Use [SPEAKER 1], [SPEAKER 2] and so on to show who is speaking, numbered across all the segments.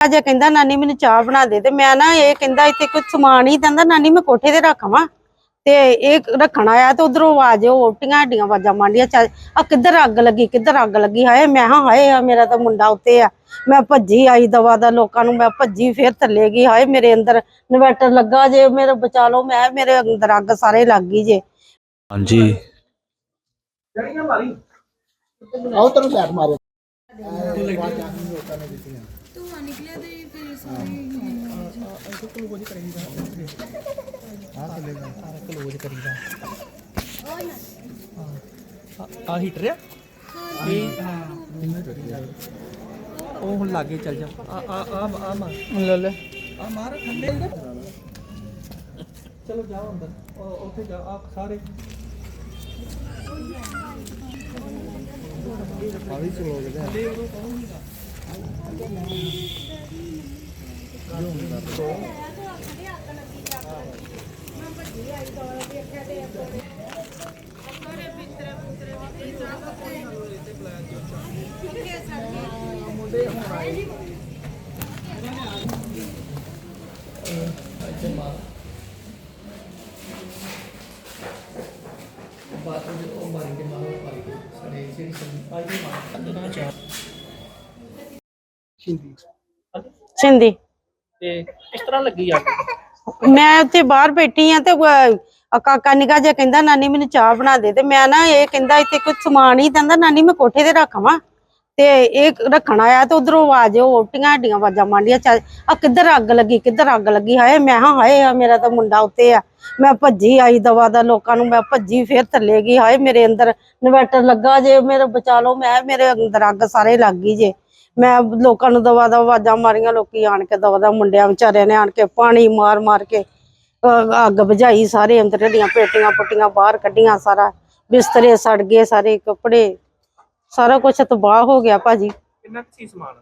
[SPEAKER 1] ਅਜੇ ਕਹਿੰਦਾ ਨਾਨੀ ਮੈਨੂੰ ਚਾਹ ਬਣਾ ਦੇ ਤੇ ਮੈਂ ਨਾ ਇਹ ਕਹਿੰਦਾ ਇੱਥੇ ਕੁਝ ਸਮਾਨ ਹੀ ਕਹਿੰਦਾ ਨਾਨੀ ਮੈਂ ਕੋਠੇ ਤੇ ਰੱਖਾਂ ਤੇ ਇਹ ਰੱਖਣ ਆਇਆ ਤੇ ਉਧਰੋਂ ਆਵਾਜ਼ ਉਹ ਉਲਟੀਆਂ ਹੱਡੀਆਂ ਆਵਾਜ਼ਾਂ ਮਾਂਡੀਆਂ ਚੱਲ ਆ ਕਿੱਧਰ ਅੱਗ ਲੱਗੀ ਕਿੱਧਰ ਅੱਗ ਲੱਗੀ? ਹਾਏ ਮੈਂ ਹਾਂ ਹਾਏ ਆ ਮੇਰਾ ਤਾਂ ਮੁੰਡਾ ਉੱਤੇ ਆ। ਮੈਂ ਭੱਜੀ ਆਈ ਦਵਾ ਦਾ ਲੋਕਾਂ ਨੂੰ ਮੈਂ ਭੱਜੀ ਫੇਰ ਥੱਲੇ ਗਈ ਹਾਏ ਮੇਰੇ ਅੰਦਰ ਇਨਵਰਟਰ ਲੱਗਾ ਜੇ ਮੇਰੇ ਬਚਾ ਲਓ ਮੈਂ ਮੇਰੇ ਅੰਦਰ ਅੱਗ ਸਾਰੇ ਲੱਗ ਗਈ ਜੇ।
[SPEAKER 2] ਹਾਂਜੀ।
[SPEAKER 3] ਆਓ ਤੈਨੂੰ ਲੈਟ ਮਾਰੇ।
[SPEAKER 4] ਆ ਹੀਟਰ ਆ ਇਹ ਹਾਂ। ਉਹ ਹੁਣ ਲਾਗੇ ਚੱਲ ਜਾ। ਆ ਆ ਆ ਆ ਮਾਰ। ਲੈ ਲੈ। ਆ ਮਾਰ ਥੱਲੇ ਚਲੋ ਜਾਓ ਅੰਦਰ। ਉੱਥੇ ਜਾ। ਆ ਸਾਰੇ।
[SPEAKER 5] Bato dito, maring di mahal pa rin. Sa Ay, di mahal.
[SPEAKER 4] Ano na siya?
[SPEAKER 1] Sindi.
[SPEAKER 4] ਤੇ ਕਿਸ ਤਰ੍ਹਾਂ ਲੱਗੀ ਅੱਗ
[SPEAKER 1] ਮੈਂ ਉੱਥੇ ਬਾਹਰ ਬੈਠੀ ਆ ਤੇ ਅਹ, ਆ ਕਾਕਾ ਨਿਕਾ ਜਿਹਾ ਕਹਿੰਦਾ ਨਾਨੀ ਮੈਨੂੰ ਚਾਹ ਬਣਾ ਦੇ। ਤੇ ਮੈਂ ਨਾ ਇਹ ਕਹਿੰਦਾ ਇੱਥੇ ਕੁਝ ਸਮਾਨ ਹੀ ਕਹਿੰਦਾ ਨਾਨੀ ਮੈਂ ਕੋਠੇ ਤੇ ਰੱਖਾਂ ਤੇ ਇਹ ਰੱਖਣ ਆਇਆ ਤੇ ਉਧਰੋਂ ਆਵਾਜ਼ ਉਹ ਉਲਟੀਆਂ ਹੱਡੀਆਂ ਆਵਾਜ਼ਾਂ ਮਾਂਡੀਆਂ ਆ ਕਿੱਧਰ ਅੱਗ ਲੱਗੀ ਕਿੱਧਰ ਅੱਗ ਲੱਗੀ? ਹਾਏ ਮੈਂ ਹਾਂ ਹਾਏ ਆ ਮੇਰਾ ਤਾਂ ਮੁੰਡਾ ਉੱਤੇ ਆ। ਮੈਂ ਭੱਜੀ ਆਈ ਦਵਾ ਦਾ ਲੋਕਾਂ ਨੂੰ ਮੈਂ ਭੱਜੀ ਫੇਰ ਥੱਲੇ ਗਈ। ਹਾਏ ਮੇਰੇ ਅੰਦਰ ਇਨਵਰਟਰ ਲੱਗਾ ਜੇ ਮੇਰੇ ਬਚਾ ਲਓ ਮੈਂ ਕਿਹਾ ਮੇਰੇ ਅੰਦਰ ਅੱਗ ਸਾਰੇ ਲੱਗ ਗਈ ਜੇ। ਮੈਂ ਲੋਕਾਂ ਨੂੰ ਦਵਾ ਦਾ ਆਵਾਜ਼ਾਂ ਮਾਰੀਆਂ ਲੋਕੀ ਆਣ ਕੇ ਦਵਾ ਦਾ ਮੁੰਡਿਆਂ ਵਿਚਾਰਿਆਂ ਨੇ ਆਣ ਕੇ ਪਾਣੀ ਮਾਰ ਮਾਰ ਕੇ ਅਹ ਅੱਗ ਬੁਝਾਈ ਸਾਰੇ ਅੰਦਰ ਦੀਆਂ ਪੇਟੀਆਂ ਪੁੱਟੀਆਂ ਬਾਹਰ ਕੱਢੀਆਂ ਸਾਰਾ ਬਿਸਤਰੇ ਸੜ ਗਏ ਸਾਰੇ ਕੱਪੜੇ ਸਾਰਾ ਕੁਝ ਤਬਾਹ ਹੋ ਗਿਆ ਭਾਜੀ।
[SPEAKER 4] ਕਿੰਨਾ ਕੁ ਸੀ ਸਮਾਨ?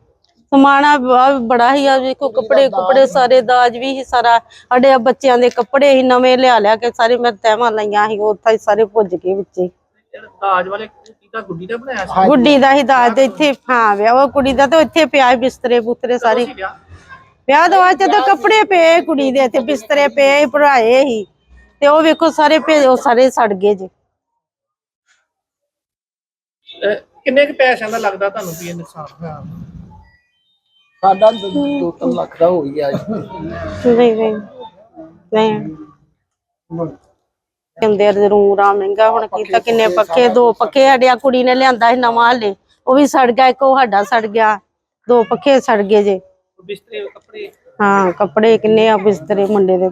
[SPEAKER 1] ਬੜਾ ਹੀ ਆ ਵੇਖੋ ਕੱਪੜੇ ਕੁਪੜੇ ਸਾਰੇ ਦਾਜ ਵੀ ਸੀ ਸਾਰਾ ਸਾਡੇ ਬੱਚਿਆਂ ਦੇ ਕੱਪੜੇ ਹੀ ਨਵੇਂ ਲਿਆ ਲਿਆ ਕੇ ਸਾਰੇ ਮੈਂ ਤੈਵਾਂ ਲਈਆਂ ਸੀ ਉੱਥੇ ਹੀ ਸਾਰੇ ਭੁੱਜ ਗਏ ਵਿੱਚੇ।
[SPEAKER 4] ਇਹ ਦਾਜ ਵਾਲੇ ਕੀਤਾ ਗੁੱਡੀ ਦਾ ਬਣਾਇਆ ਸੀ।
[SPEAKER 1] ਗੁੱਡੀ ਦਾ ਹੀ ਦਾਜ ਤੇ ਇੱਥੇ ਹਾਂ ਵਿਆਹ ਉਹ ਕੁੜੀ ਦਾ ਤਾਂ ਇੱਥੇ ਪਿਆ ਸੀ ਬਿਸਤਰੇ ਬੁਸਤਰੇ ਸਾਰੇ।
[SPEAKER 4] ਸੀ ਵਿਆਹ
[SPEAKER 1] ਵਿਆਹ ਤੋਂ ਬਾਅਦ ਜਦੋਂ ਕੱਪੜੇ ਪਏ ਕੁੜੀ ਦੇ ਇੱਥੇ ਬਿਸਤਰੇ ਪਏ ਭਰਾਏ ਸੀ। ਤੇ ਉਹ ਵੇਖੋ ਸਾਰੇ ਭੇ ਉਹ ਸਾਰੇ ਸੜ ਗਏ ਜੀ।
[SPEAKER 4] ਅਹ ਕਿੰਨੇ ਕੁ ਪੈਸਿਆਂ ਦਾ ਲੱਗਦਾ ਤੁਹਾਨੂੰ ਵੀ ਇਹ ਨੁਕਸਾਨ? ਹੋਇਆ
[SPEAKER 3] ਸਾਡਾ 2-3 ਲੱਖ ਦਾ ਹੋ ਗਿਆ ਜੀ।
[SPEAKER 1] ਨਹੀਂ ਨਹੀਂ। ਨਹੀਂ। ਕਹਿੰਦੇ ਰੂਰਾ ਮਹਿੰਗਾ ਹੁਣ ਕੀਤਾ ਕਿੰਨੇ ਪੱਖੇ ਦੋ ਪੱਖੇ ਸਾਡੇ ਆ ਕੁੜੀ ਨੇ ਲਿਆਂਦਾ ਸੀ ਨਵਾਂ ਹਲੇ ਉਹ ਵੀ ਸੜ ਗਿਆ ਇੱਕ ਉਹ ਸਾਡਾ ਸੜ ਗਿਆ ਦੋ ਪੱਖੇ ਸੜ ਗਏ ਜੇ।
[SPEAKER 4] ਬਿਸਤਰੇ ਕੱਪੜੇ?
[SPEAKER 1] ਹਾਂ ਕੱਪੜੇ ਕਿੰਨੇ ਆ ਬਿਸਤਰੇ ਮੁੰਡੇ ਦੇ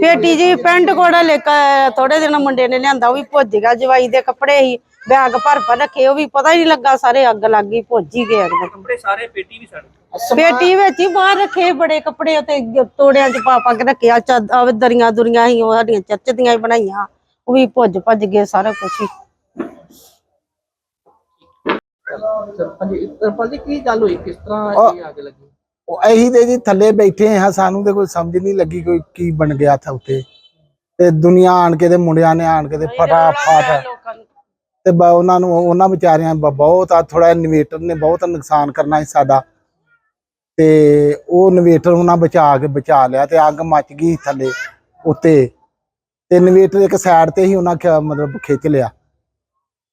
[SPEAKER 4] ਪੇਟੀ
[SPEAKER 1] ਜੀ ਪੈਂਟ ਕੋੜਾ ਲੈ ਕੇ ਥੋੜੇ ਦਿਨ ਮੁੰਡੇ ਨੇ ਲਿਆਂਦਾ ਉਹ ਵੀ ਭੁੱਜ ਗਿਆ ਜਵਾਈ ਦੇ ਕੱਪੜੇ ਹੀ ਬੈਗ ਭਰ ਭਰ ਰੱਖੇ ਉਹ ਵੀ ਪਤਾ ਹੀ ਨਹੀਂ ਲੱਗਾ ਸਾਰੇ ਅੱਗ ਲੱਗ ਗਈ ਭੁੱਜ ਹੀ ਗਏ
[SPEAKER 4] ਕੱਪੜੇ ਸਾਰੇ ਪੇਟੀ ਵੀ ਸੜ ਗਈ
[SPEAKER 1] ਪੇਟੀ ਵਿੱਚ ਹੀ ਬਾਹਰ ਰੱਖੇ ਬੜੇ ਕੱਪੜੇ ਉਤੇ ਤੋੜਿਆਂ ਚ ਪਾ ਪਾ ਕੇ ਰੱਖਿਆ ਚੱਦ ਦਰੀਆਂ ਦੁਰੀਆਂ ਹੀ ਉਹ ਸਾਡੀਆਂ ਚੱਚ ਦੀਆਂ ਹੀ ਬਣਾਈਆਂ। ਉਹ ਵੀ ਭੁੱਜ ਭੱਜ ਗਏ ਸਾਰਾ ਕੁਝ ਹੀ।
[SPEAKER 4] ਸਰਪੰਚ ਜੀ ਸਰਪੰਚ ਜੀ ਕੀ ਗੱਲ ਹੋਈ? ਕਿਸ ਤਰ੍ਹਾਂ ਇਹ ਅੱਗ ਲੱਗੀ?
[SPEAKER 3] ਉਹ ਅਸੀਂ ਤੇ ਜੀ ਥੱਲੇ ਬੈਠੇ ਹਾਂ ਸਾਨੂੰ ਤੇ ਕੋਈ ਸਮਝ ਨਹੀਂ ਲੱਗੀ ਕੋਈ ਕੀ ਬਣ ਗਿਆ ਥਾ ਉੱਤੇ ਤੇ ਦੁਨੀਆ ਆਣ ਕੇ ਤੇ ਮੁੰਡਿਆਂ ਨੇ ਆਣ ਕੇ ਤੇ ਫਟਾਫਟ ਤੇ ਬ- ਉਹਨਾਂ ਨੂੰ ਉਹਨਾਂ ਵਿਚਾਰਿਆਂ ਬ- ਬਹੁਤ ਆ ਥੋੜਾ ਇਨਵੇਟਰ ਨੇ ਬਹੁਤ ਨੁਕਸਾਨ ਕਰਨਾ ਸੀ ਸਾਡਾ। ਤੇ ਉਹ ਇਨਵੇਟਰ ਉਹਨਾਂ ਬਚਾ ਕੇ ਬਚਾ ਲਿਆ ਤੇ ਅੱਗ ਮੱਚ ਗਈ ਥੱਲੇ ਉੱਤੇ। ਤੇ ਇਨਵੇਟਰ ਇੱਕ ਸਾਈਡ ਤੇ ਹੀ ਉਹਨਾਂ ਖ- ਮਤਲਬ ਖਿੱਚ ਲਿਆ।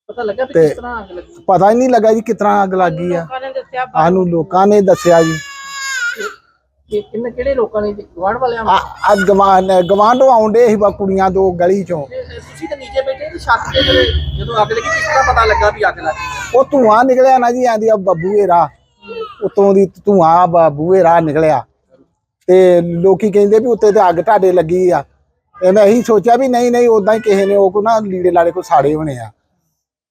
[SPEAKER 4] ਪਤਾ ਲੱਗਾ ਵੀ
[SPEAKER 3] ਤੇ-
[SPEAKER 4] ਕਿਸ ਤਰ੍ਹਾਂ ਅੱਗ ਲੱਗੀ?
[SPEAKER 3] ਪਤਾ ਹੀ ਨਹੀਂ ਲੱਗਾ ਜੀ ਕਿਤਨਾ ਅੱਗ ਲੱਗ ਆ।
[SPEAKER 1] ਲੋਕਾਂ ਨੇ ਦੱਸਿਆ
[SPEAKER 3] ਸਾਨੂੰ ਲੋਕਾਂ ਨੇ ਦੱਸਿਆ ਜੀ।
[SPEAKER 4] ਕਿ ਕਿੰਨੇ ਕਿਹੜੇ ਲੋਕਾਂ ਨੇ ਗਵਾਂਢ ਵਾਲਿਆਂ ਨੂੰ?
[SPEAKER 3] ਆ ਗਵਾਂਡ ਗਵਾਂਢੋਂ ਆਉਂਦੇ ਸੀ ਬਾ ਕੁੜੀਆਂ ਦੋ ਗਲੀ ਚੋਂ।
[SPEAKER 4] ਤੇ ਤੁਸੀਂ ਤਾਂ ਨੀਚੇ ਬੈਠੇ ਤੇ ਛੱਤ ਤੇ ਜਦੋਂ ਅੱਗ ਲੱਗੀ ਕਿਸ ਤਰ੍ਹਾਂ ਪਤਾ ਲੱਗਾ ਵੀ ਅੱਗ ਲੱਗੀ
[SPEAKER 3] ਉਹ ਧੂਆਂ ਨਿਕਲਿਆ ਨਾ ਜੀ ਆਂਦੀ ਆ ਬੱਬੂਏ ਰਾਹ ਉਤੋਂ ਦੀ ਧੂਆਂ ਬੱਬੂਏ ਰਾਹ ਨਿਕਲਿਆ। ਤੇ ਲੋਕੀ ਕਹਿੰਦੇ ਵੀ ਉੱਤੇ ਤੇ ਅੱਗ ਤੁਹਾਡੇ ਲੱਗੀ ਆ। ਤੇ ਮੈਂ ਇਹੀ ਸੋਚਿਆ ਵੀ ਨਹੀਂ ਨਹੀਂ ਉਦਾਂ ਹੀ ਕਿਸੇ ਨੇ ਉਹ ਕੋ ਨਾ ਲੀੜੇ ਲਾੜੇ ਕੋ ਸਾੜੇ ਹੋਣੇ ਆ।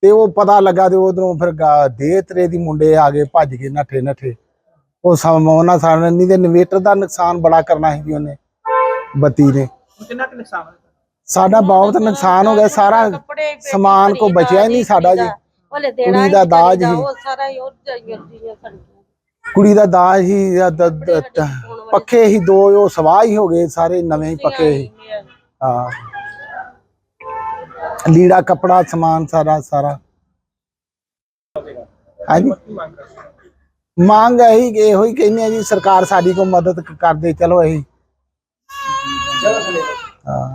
[SPEAKER 3] ਤੇ ਉਹ ਪਤਾ ਲੱਗਾ ਤੇ ਉਧਰੋਂ ਫਿਰ ਦੇਹ ਤਰੇ ਦੀ ਮੁੰਡੇ ਆ ਗਏ ਭੱਜ ਗਏ ਨੱਠੇ ਨੱਠੇ। ਉਹ ਸਮ ਉਹਨਾਂ ਸਾਰਿਆਂ ਨਹੀਂ ਤੇ ਇਨਵੇਟਰ ਦਾ ਨੁਕਸਾਨ ਬੜਾ ਕਰਨਾ ਸੀ ਜੀ ਉਹਨੇ ਬੱਤੀ ਨੇ।
[SPEAKER 4] ਕਿੰਨਾ ਕੁ ਨੁਕਸਾਨ ਹੋਇਆ?
[SPEAKER 3] ਸਾਡਾ ਬਹੁਤ ਨੁਕਸਾਨ ਹੋ ਗਿਆ ਸਾਰਾ ਸਮਾਨ ਕੋ ਬਚਿਆ ਹੀ ਨਹੀਂ ਸਾਡਾ ਜੀ।
[SPEAKER 1] ਉਹਲੇ ਦੇਣਾ
[SPEAKER 3] ਕੁੜੀ ਦਾ ਦਾਜ ਹੀ।
[SPEAKER 1] ਉਹ ਸਾਰਾ ਹੀ ਉਹ ਜਾਈਆਂ ਗਿਆ
[SPEAKER 3] ਕੁੜੀ ਦਾ ਦਾਜ ਹੀ ਜਾਂ ਦ- ਦ- ਦ- ਪੱਖੇ ਹੀ ਦੋ, ਉਹ ਸਵਾਹ ਹੀ ਹੋ ਗਏ ਸਾਰੇ ਨਵੇਂ ਹੀ ਪੱਕੇ ਹੀ। ਹਾਂ। ਲੀੜਾ, ਕਪੜਾ, ਸਮਾਨ ਸਾਰਾ ਸਾਰਾ। ਹਾਂਜੀ? ਮੰਗ ਇਹੀ, ਇਹੋ ਹੀ ਕਹਿੰਦੇ ਆ ਜੀ, ਸਰਕਾਰ ਸਾਡੀ ਕੋ ਮਦਦ ਕ- ਕਰ ਚਲੋ ਇਹੀ। ਹਾਂ।